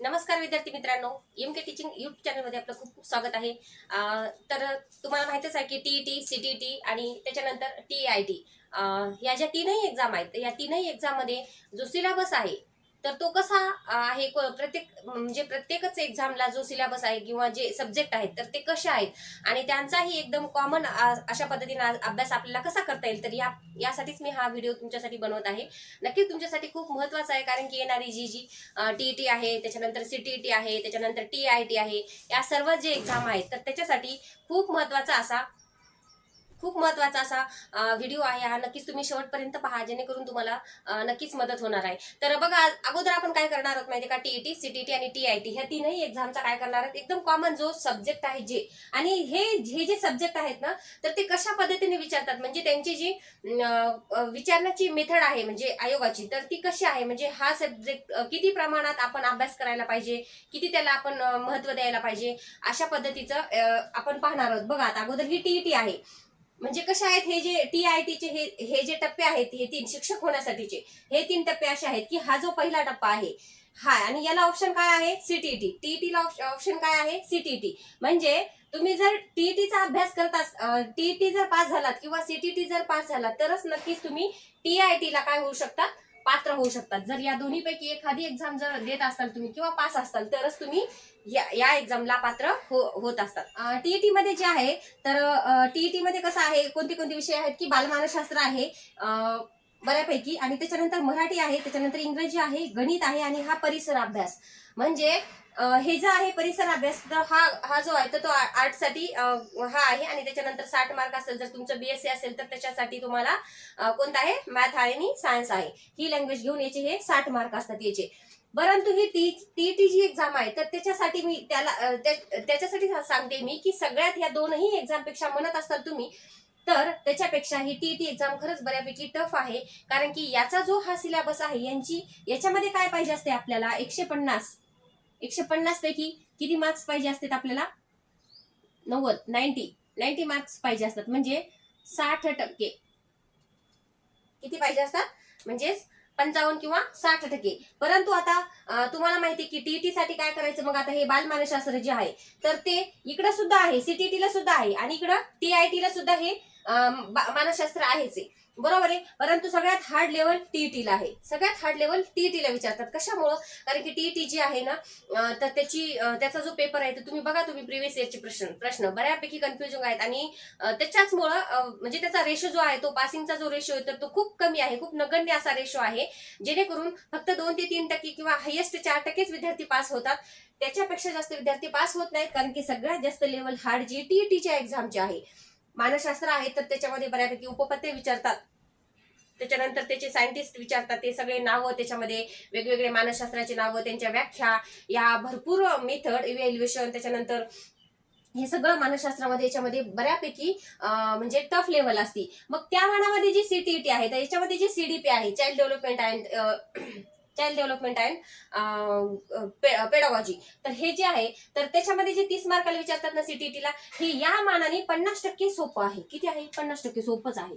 नमस्कार विद्यार्थी मित्रांनो एम के टीचिंग यूट्यूब चॅनलमध्ये आपलं खूप खूप स्वागत आहे. तर तुम्हाला माहितीच आहे की T T C T T आणि त्याच्यानंतर टी आय टी या ज्या तीनही एक्झाम आहेत या तीनही एक्झाममध्ये जो सिलेबस आहे तर तो कसा आहे को- प्रत्येक म्हणजे प्रत्येकच एक्झामला जो सिलेबस आहे किंवा जे सब्जेक्ट आहेत तर ते कसे आहेत? आणि त्यांचाही एकदम कॉमन अशा पद्धतीने अभ्यास आपल्याला कसा करता येईल? तर या यासाठीच मी हा व्हिडिओ तुमच्यासाठी बनवत आहे. नक्कीच तुमच्यासाठी खूप महत्त्वाचा आहे कारण की येणारी जी जी टी टी आहे त्याच्यानंतर सी टी टी आहे त्याच्यानंतर टी आय टी आहे या सर्व जे एक्झाम आहेत तर त्याच्यासाठी खूप महत्त्वाचा असा खूप महत्त्वाचा असा व्हिडिओ आहे. हा नक्कीच तुम्ही शेवटपर्यंत पहा जेणेकरून तुम्हाला नक्कीच मदत होणार आहे. तर बघा अगोदर आपण काय करणार आहोत माहिती का? टीईटी सीटीटी आणि टी आय टी ह्या तीनही एक्झामचा काय करणार आहेत? एकदम कॉमन जो सब्जेक्ट आहे जे आणि हे हे जे सब्जेक्ट आहेत ना तर ते कशा पद्धतीने विचारतात? म्हणजे त्यांची जी विचारण्याची मेथड आहे म्हणजे आयोगाची तर ती कशी आहे? म्हणजे हा सब्जेक्ट किती प्रमाणात आपण अभ्यास करायला पाहिजे? किती त्याला आपण महत्त्व महत्त्व द्यायला पाहिजे? अशा पद्धतीचं आपण पाहणार आहोत. बघा आता अगोदर ही टीईटी आहे. म्हणजे कशा आहेत हे जे टी आय टीचे हे हे जे टप्पे आहेत हे तीन शिक्षक होण्यासाठीचे हे तीन टप्पे असे आहेत की हा जो पहिला टप्पा आहे हा आणि याला ऑप्शन काय आहे? सीटीटी टीईटीला ऑप्शन काय आहे? सीटीटी म्हणजे तुम्ही जर टीईटीचा अभ्यास करता टीईटी जर पास झालात किंवा सीटीटी जर पास झालात तरच नक्कीच तुम्ही टीआयटी ला काय होऊ शकतात पात्र होऊ शकतात. जर या दोन्हीपैकी एखादी एक्झाम जर देत असाल तुम्ही किंवा पास असाल तरच तुम्ही या या एक्झामला पात्र हो होत असतात. टीईटी मध्ये जे आहे तर टीईटी मध्ये कसं आहे कोणते कोणते विषय आहेत की बालमानसशास्त्र आहे बऱ्यापैकी. आणि त्याच्यानंतर मराठी आहे त्याच्यानंतर इंग्रजी आहे गणित आहे आणि हा परिसर अभ्यास. म्हणजे हे जे आहे परिसर अभ्यास हा हा जो आहे तर तो आर्टसाठी हा आहे. आणि त्याच्यानंतर साठ मार्क असेल जर तुमचं बीएससी असेल तर त्याच्यासाठी तुम्हाला कोणता आहे? मॅथ आहे आणि सायन्स आहे. ही लँग्वेज घेऊन याचे हे साठ मार्क असतात याचे. परंतु ही टी टी जी एक्झाम आहे तर त्याच्यासाठी मी त्याला त्या- त्याच्यासाठी सांगते मी की सगळ्यात या दोनही एक्झामपेक्षा म्हणत असाल तुम्ही तर त्याच्यापेक्षा ही टी टी एक्झाम खरंच बऱ्यापैकी टफ आहे. कारण की याचा जो हा सिलेबस आहे यांची याच्यामध्ये काय पाहिजे असते आपल्याला? एकशे पन्नास. एकशे पन्नास पैकी किती मार्क्स पाहिजे असतात आपल्याला? नव्वद नाईन्टी नाईन्टी मार्क्स पाहिजे असतात. म्हणजे साठ टक्के. किती पाहिजे असतात? म्हणजेच पंचावन्न किंवा साठ टक्के. परंतु आता तुम्हाला माहिती आहे की टीईटी साठी काय करायचं? मग आता हे बालमानसशास्त्र जे आहे तर ते इकडं सुद्धा आहे सीटीटी ला सुद्धा आहे आणि इकडं टीआयटी ला सुद्धा हे मानसशास्त्र आहेच आहे. बरोबर आहे? परंतु सगळ्यात हार्ड लेवल टीईटी ला आहे. सगळ्यात हार्ड लेवल टीईटी ला विचारतात. कशामुळं? कारण की टीईटी जी आहे ना तर त्याची त्याचा जो पेपर आहे तो तुम्ही बघा तुम्ही प्रिव्हियस इयरचे प्रश्न प्रश्न. बऱ्यापैकी कन्फ्युजिंग आहेत. आणि त्याच्याचमुळं म्हणजे त्याचा रेशो जो आहे तो पासिंगचा जो रेशो आहे तर तो खूप कमी आहे. खूप नगण्य असा रेशो आहे. जेणेकरून फक्त दोन ते तीन टक्के किंवा हायेस्ट चार टक्केच विद्यार्थी पास होतात. त्याच्यापेक्षा जास्त विद्यार्थी पास होत नाहीत. कारण की सगळ्यात जास्त लेवल हार्ड जी टीईटीच्या एक्झामची आहे. मानसशास्त्र आहे तर त्याच्यामध्ये बऱ्यापैकी उपपत्ते विचारतात. त्याच्यानंतर त्याचे सायंटिस्ट विचारतात ते सगळे नावं त्याच्यामध्ये वेगवेगळे मानसशास्त्राचे नावं त्यांच्या व्याख्या या भरपूर मेथड इव्हॅल्युएशन त्याच्यानंतर हे सगळं मानसशास्त्रामध्ये याच्यामध्ये बऱ्यापैकी म्हणजे टफ लेवल असते. मग त्या मानामध्ये जी सीटीईटी आहे तर याच्यामध्ये जी सीडीपी आहे child development and child development and pedagogy तर हे जे आहे तर त्याच्यामध्ये जे तीस मार्काला विचारतात ना सीटीईटीला हे या मानाने पन्नास टक्के सोपं आहे. किती आहे? पन्नास टक्के सोपंच आहे.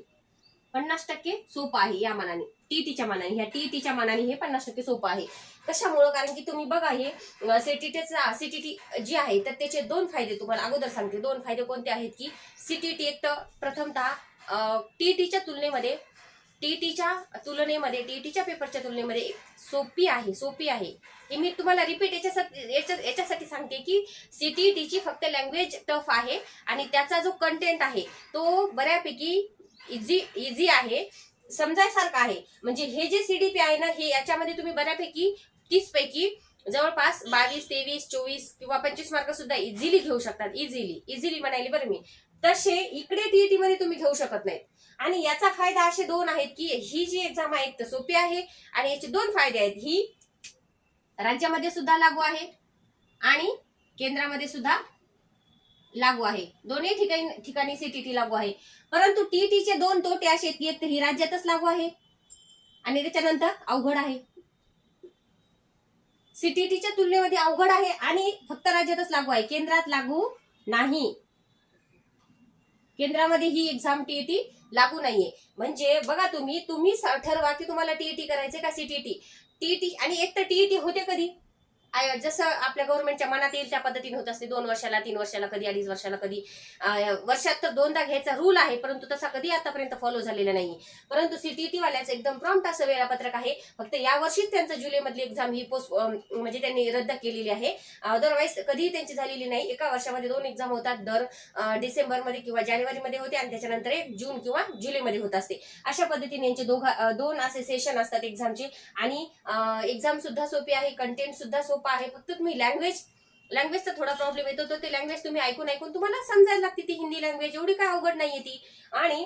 पन्नास टक्के सोपं आहे या मानाने. टीटीच्या मानाने. ह्या टीटीच्या मानाने हे पन्नास टक्के सोपं आहे. कशामुळं? कारण की तुम्ही बघा हे सीटीटीचा सीटीटी जी आहे तर त्याचे दोन फायदे तुम्हाला अगोदर सांगते. दोन फायदे कोणते आहेत की सीटीटी एक तर प्रथमतः टीटीच्या तुलनेमध्ये टीटीच्या तुलनेमध्ये टीटीच्या पेपरच्या तुलनेमध्ये सोपी आहे सोपी आहे. हे मी तुम्हाला रिपीट याच्यासाठी याच्या- याच्यासाठी सांगते की सी टी टीची फक्त लँग्वेज टफ आहे आणि त्याचा जो कंटेंट आहे तो बऱ्यापैकी इझी इझी आहे समजायसारखा आहे. म्हणजे हे जे सी डी पी आहे ना हे याच्यामध्ये तुम्ही बऱ्यापैकी तीसपैकी जवळपास बावीस तेवीस चोवीस किंवा पंचवीस मार्क सुद्धा इझिली घेऊ शकतात. इझिली इझिली म्हणायली बरं मी. तसे इकडे टीईटी मध्ये तुम्ही घेऊ शकत नाहीत. आणि याचा फायदा असे दोन आहेत की ही जी एक्झाम आहे तर सोपी आहे आणि याचे दोन फायदे आहेत. ही राज्यामध्ये सुद्धा लागू आहे आणि केंद्रामध्ये सुद्धा लागू आहे. दोन्ही ठिकाणी ठिकाणी सीटीटी लागू आहे. परंतु टीईटीचे दोन तोटे असे आहेत की एक तर ही राज्यातच लागू आहे आणि त्याच्यानंतर अवघड आहे. सीटीटीच्या तुलनेमध्ये अवघड आहे आणि फक्त राज्यातच लागू आहे. केंद्रात लागू नाही. केंद्रामध्ये ही एक्झाम टीईटी लागू नाहीये. म्हणजे बघा तुम्ही तुम्ही ठरवा की तुम्हाला टीईटी करायचे का सीटीटी टीईटी आणि एक तर टीईटी होते कधी? आय- जसं आपल्या गव्हर्नमेंटच्या मनात येईल त्या पद्धतीने होत असते. दोन वर्षाला तीन वर्षाला कधी अडीच वर्षाला कधी वर्षात तर दोनदा घ्यायचा रूल आहे परंतु तसा कधी आतापर्यंत फॉलो झालेला नाही परंतु सीटीटी वाल्याचं एकदम प्रॉम्प्ट असं वेळापत्रक आहे. फक्त या वर्षीच त्यांचं जुलैमधली एक्झाम ही पोस्ट म्हणजे त्यांनी रद्द केलेली आहे. अदरवाईज कधीही त्यांची झालेली नाही. एका वर्षामध्ये दोन एक्झाम होतात दर डिसेंबरमध्ये किंवा जानेवारीमध्ये होते आणि त्याच्यानंतर एक जून किंवा जुलैमध्ये होत असते. अशा पद्धतीने यांचे दोघा दोन असे सेशन असतात एक्झामचे आणि एक्झाम सुद्धा सोपी आहे कंटेंट सुद्धा सोपी आहे फक्त तुम्ही लँग्वेज लँग्वेजचा थोडा प्रॉब्लेम येतो. तर ते लँग्वेज तुम्ही ऐकून ऐकून तुम्हाला समजायला लागते ती हिंदी लँग्वेज एवढी काय अवघड नाहीये ती. आणि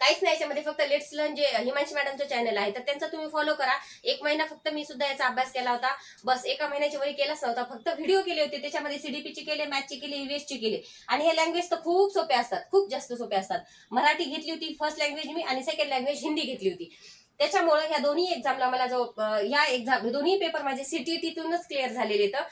काहीच नाही याच्यामध्ये फक्त लेट्स लर्न जे हिमांशी मॅडमचं चॅनल आहे तर त्यांचा तुम्ही फॉलो करा. एक महिना फक्त मी सुद्धा याचा अभ्यास केला होता. बस एका महिन्याच्या वरी केलाच नव्हता. फक्त व्हिडिओ केले होते. त्याच्यामध्ये सीडीपीची केले मॅथची केले ईव्हीएसचे केले. आणि हे लँग्वेज तर खूप सोपे असतात. खूप जास्त सोपे असतात. मराठी घेतली होती फर्स्ट लँग्वेज मी आणि सेकंड लँग्वेज हिंदी घेतली होती. त्याच्यामुळे ह्या दोन्ही एक्झामला मला जो ह्या या एक्झाम दोन्ही पेपर माझे सीटीईटीतूनच क्लिअर झालेले तर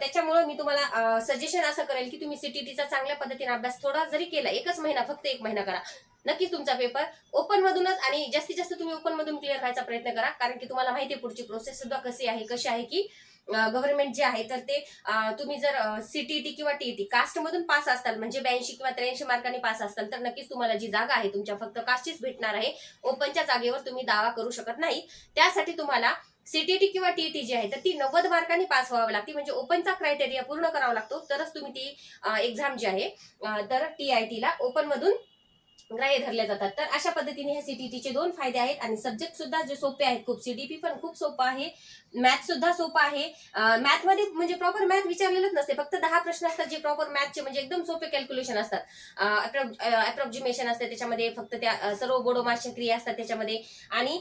त्याच्यामुळे मी तुम्हाला सजेशन असं करेल की तुम्ही सीटीईटीचा चांगल्या पद्धतीने अभ्यास थोडा जरी केला एकच महिना फक्त एक महिना करा. नक्कीच तुमचा पेपर ओपन मधूनच आणि जास्तीत जास्त तुम्ही ओपन मधून क्लिअर व्हायचा प्रयत्न करा. कारण की तुम्हाला माहिती आहे पुढची प्रोसेस सुद्धा कशी आहे कशी आहे की गव्हर्नमेंट जे आहे तर ते तुम्ही जर सीटीटी किंवा टीईटी टी कास्टमधून पास असताल म्हणजे ब्याऐंशी किंवा त्र्याऐंशी मार्कांनी पास असताल तर नक्कीच तुम्हाला जी जागा आहे तुमच्या फक्त कास्टचीच भेटणार आहे. ओपनच्या जागेवर तुम्ही दावा करू शकत नाही. त्यासाठी तुम्हाला सीटीटी किंवा टीईटी जी आहे तर ती नव्वद मार्कांनी पास व्हावी लागते. म्हणजे ओपनचा क्रायटेरिया पूर्ण करावा लागतो. तरच तुम्ही ती एक्झाम जी आहे तर टी आय टीला ओपनमधून ग्राह्य धरल्या जातात. तर अशा पद्धतीने ह्या सीटीटीचे दोन फायदे आहेत आणि सब्जेक्ट सुद्धा जे सोपे आहेत खूप सीडीपी पण खूप सोपं आहे मॅथ सुद्धा सोपं आहे. मॅथमध्ये म्हणजे प्रॉपर मॅथ विचारलेलंच नसते फक्त दहा प्रश्न असतात जे प्रॉपर मॅथचे म्हणजे एकदम सोपे कॅल्क्युलेशन असतात. अप्रॉक्झिमेशन असते त्याच्यामध्ये फक्त त्या सर्व बोडोमासच्या क्रिया असतात त्याच्यामध्ये. आणि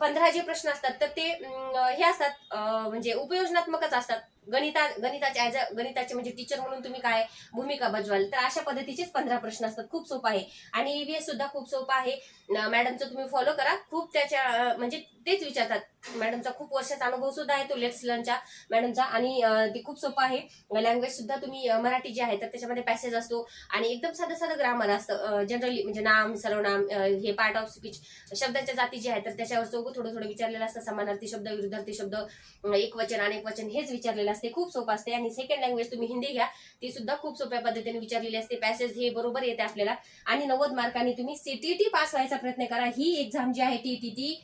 पंधरा जे प्रश्न असतात तर ते हे असतात म्हणजे उपयोजनात्मकच असतात. गणिता गणिताचे ॲज अ गणिताचे म्हणजे टीचर म्हणून तुम्ही काय भूमिका बजवाल तर अशा पद्धतीचेच पंधरा प्रश्न असतात. खूप सोपं आहे. आणि ईव्हीएस सुद्धा खूप सोपं आहे. मॅडमचं तुम्ही फॉलो करा. खूप त्याच्या म्हणजे तेच विचारतात. मॅडमचा खूप वर्षाचा अनुभव सुद्धा आहे तो लेट्स लर्नच्या मॅडमचा आणि ते खूप सोपं आहे. लँग्वेज सुद्धा तुम्ही मराठी जी आहे तर त्याच्यामध्ये पॅसेज असतो. आणि एकदम साधं साधं ग्रामर असतं. जनरली म्हणजे नाम सर्वनाम हे पार्ट ऑफ स्पीच शब्दाच्या जाती जे आहेत तर त्याच्यावर चौकं थोडं थोडं विचारलेलं असतं. समानार्थी शब्द विरुद्धार्थी शब्द एक वचन अनेक वचन हेच विचारलेलं असते खूप सोपं असते. आणि सेकंड लँग्वेज तुम्ही हिंदी घ्या ती सुद्धा खूप सोप्या पद्धतीने विचारलेली असते. पॅसेज हे बरोबर येते आपल्याला. आणि नव्वद मार्कांनी तुम्ही सीटीटी पास व्हायचा प्रयत्न करा. ही एक्झाम जी आहे टी ती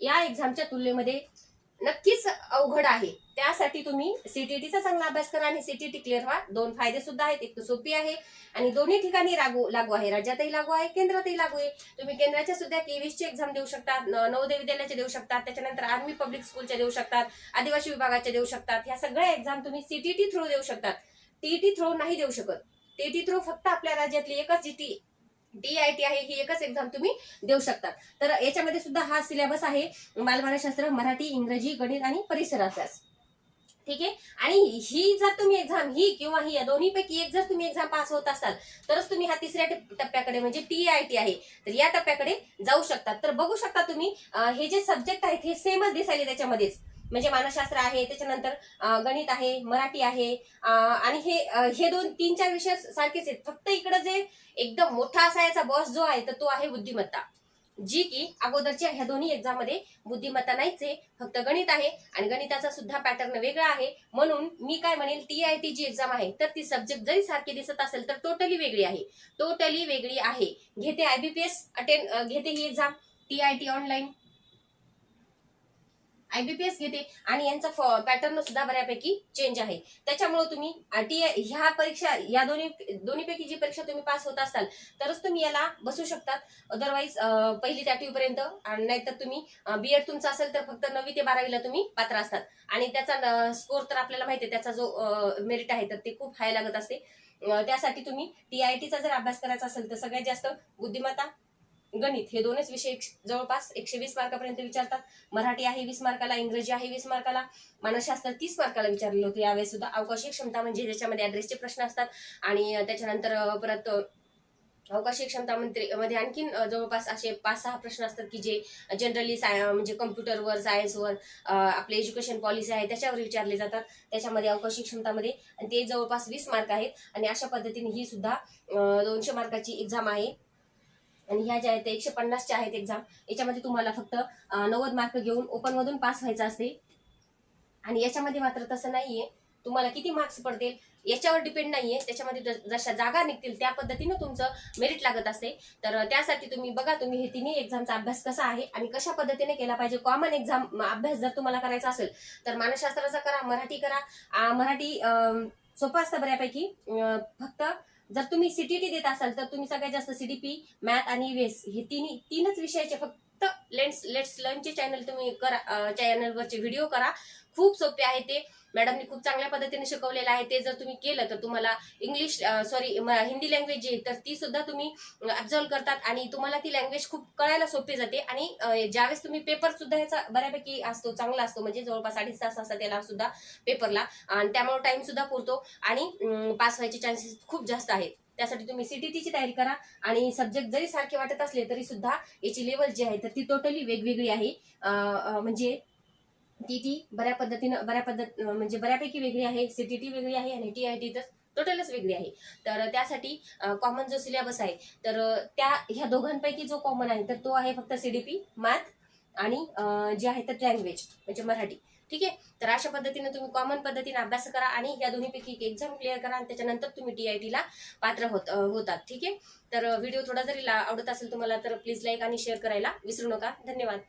या एक्झामच्या तुलनेमध्ये नक्कीच अवघड आहे. त्यासाठी तुम्ही सीटीटीचा चांगला अभ्यास करा आणि सीटीटी क्लिअर व्हा. दोन फायदे सुद्धा आहेत. एक तर सोपी आहे आणि दोन्ही ठिकाणी लागू लागू आहे. राज्यातही लागू आहे केंद्रातही लागू आहे. तुम्ही केंद्राच्या सुद्धा केवीसची एक्झाम देऊ शकता नवोदय विद्यालयाच्या देऊ शकतात. त्याच्यानंतर आर्मी पब्लिक स्कूलच्या देऊ शकतात. आदिवासी विभागाच्या देऊ शकतात. ह्या सगळ्या एक्झाम तुम्ही सीटीटी थ्रू देऊ शकतात. टीईटी थ्रू नाही देऊ शकत. टीईटी थ्रू फक्त आपल्या राज्यातली एकच जी टी आय टी आहे ही एकच एक्झाम तुम्ही देऊ शकता. तर याच्यामध्ये सुद्धा हा सिलेबस आहे बालमानसशास्त्र मराठी इंग्रजी गणित आणि परिसर ठीक आहे? आणि ही जर तुम्ही एक्झाम ही किंवा ही या दोन्हीपैकी एक जर तुम्ही एक्झाम पास होत असाल तरच तुम्ही हा तिसऱ्या टप्प्याकडे म्हणजे टी आय टी आहे तर या टप्प्याकडे जाऊ शकतात तर बघू शकता तुम्ही हे जे सब्जेक्ट आहेत हे सेमच दिसायले त्याच्यामध्येच. म्हणजे मानसशास्त्र आहे त्याच्यानंतर गणित आहे मराठी आहे आणि हे हे दोन तीन चार विषय सारखेच आहेत. फक्त इकडे जे एकदम मोठा असा याचा बॉस जो आहे तर तो आहे बुद्धिमत्ता. जी की अगोदरच्या ह्या दोन्ही एक्झाममध्ये बुद्धिमत्ता नाहीच आहे फक्त गणित आहे आणि गणिताचा सुद्धा पॅटर्न वेगळा आहे. म्हणून मी काय म्हणेल T I T G exam आहे तर ती सब्जेक्ट जरी सारखी दिसत असेल तर टोटली वेगळी आहे. टोटली वेगळी आहे. घेते आयबीपीएस अटेंड घेते ही exam T I T online IBPS घेते आणि यांचा पॅटर्न सुद्धा बऱ्यापैकी चेंज आहे. त्याच्यामुळे तुम्ही टी ह्या परीक्षा या दोन्ही दोन्हीपैकी जी परीक्षा तुम्ही पास होत असाल तरच तुम्ही याला बसू शकतात. अदरवाईज पहिली ते आठवी पर्यंत आणि नाहीतर तुम्ही बीएड तुमचं असेल तर फक्त नववी ते बारावीला तुम्ही पात्र असतात. आणि त्याचा स्कोर तर आपल्याला माहिती आहे त्याचा जो मेरिट आहे तर ते खूप हाय लागत असते. त्यासाठी तुम्ही टीआयटीचा जर अभ्यास करायचा असेल तर सगळ्यात जास्त बुद्धिमत्ता गणित हे दोनच विषय एक- जवळपास एकशे वीस मार्कापर्यंत विचारतात. मराठी आहे वीस मार्काला इंग्रजी आहे वीस मार्काला. मानसशास्त्र तीस मार्काला विचारलेलं होतं. यावेळेस सुद्धा अवकाशी क्षमता म्हणजे ज्याच्यामध्ये ऍड्रेसचे प्रश्न असतात. आणि त्याच्यानंतर परत अवकाशी क्षमता मंत्री मध्ये आणखीन जवळपास असे पाच सहा प्रश्न असतात की जे जनरली साय म्हणजे कम्प्युटरवर सायन्सवर आपले एज्युकेशन पॉलिसी आहे त्याच्यावर विचारले जातात. त्याच्यामध्ये अवकाशी क्षमतामध्ये आणि ते जवळपास वीस मार्क आहेत. आणि अशा पद्धतीने ही सुद्धा दोनशे मार्काची एक्झाम आहे. आणि ह्या ज्या आहेत एकशे पन्नासच्या आहेत एक्झाम याच्यामध्ये तुम्हाला फक्त नव्वद मार्क घेऊन ओपनमधून पास व्हायचं असते. आणि याच्यामध्ये मात्र तसं नाहीये. तुम्हाला किती मार्क्स पडतील याच्यावर डिपेंड नाहीये. त्याच्यामध्ये जशा जागा निघतील त्या पद्धतीनं तुमचं मेरिट लागत असते. तर त्यासाठी तुम्ही बघा तुम्ही हे तिन्ही एक्झामचा अभ्यास कसा आहे आणि कशा पद्धतीने केला पाहिजे. कॉमन एक्झाम अभ्यास जर तुम्हाला करायचा असेल तर मानसशास्त्राचा करा मराठी करा. मराठी सोपं असतं बऱ्यापैकी. फक्त जर तुम्ही सीटीटी देत असाल तर तुम्ही सगळ्यात जास्त सीडीपी मॅथ आणि वेस हे तिन्ही तीनच विषयाचे फक्त लेट्स लेट्स लर्नचे चॅनल तुम्ही करा चॅनलवरचे व्हिडिओ करा. खूप सोपे आहे ते. मॅडमनी खूप चांगल्या पद्धतीने शिकवलेलं आहे ते. जर तुम्ही केलं तर तुम्हाला इंग्लिश सॉरी हिंदी लँग्वेज जी आहे तर ती सुद्धा तुम्ही अब्झॉल्व करतात आणि तुम्हाला ती लँग्वेज खूप कळायला सोपी जाते. आणि ज्यावेळेस तुम्ही पेपर सुद्धा याचा बऱ्यापैकी असतो चांगला असतो म्हणजे जवळपास अडीच तास असतात त्याला सुद्धा पेपरला आणि त्यामुळे टाइम सुद्धा पुरतो. आणि पास व्हायचे चान्सेस खूप जास्त आहेत. त्यासाठी तुम्ही सीटीटीची तयारी करा. आणि सब्जेक्ट जरी सारखे वाटत असले तरी सुद्धा याची लेवल जी आहे तर ती टोटली वेगवेगळी आहे. म्हणजे टी टी बऱ्या पद्धतीनं बऱ्या पद्धत म्हणजे बऱ्यापैकी वेगळी आहे. सीटीटी वेगळी आहे आणि टी आय टी तर टोटलच वेगळी आहे. तर त्यासाठी कॉमन जो सिलेबस आहे तर त्या ह्या दोघांपैकी जो कॉमन आहे तर तो आहे फक्त सीडीपी मॅथ आणि जे आहे तर लँग्वेज म्हणजे मराठी. ठीक आहे? तर अशा पद्धतीने तुम्ही कॉमन पद्धतीने अभ्यास करा आणि या दोन्हीपैकी एक एक्झाम क्लिअर करा आणि त्याच्यानंतर तुम्ही टी आय टीला पात्र होत होतात. ठीक आहे? तर व्हिडिओ थोडा जरी आवडत असेल तुम्हाला तर प्लीज लाईक आणि शेअर करायला विसरू नका. धन्यवाद.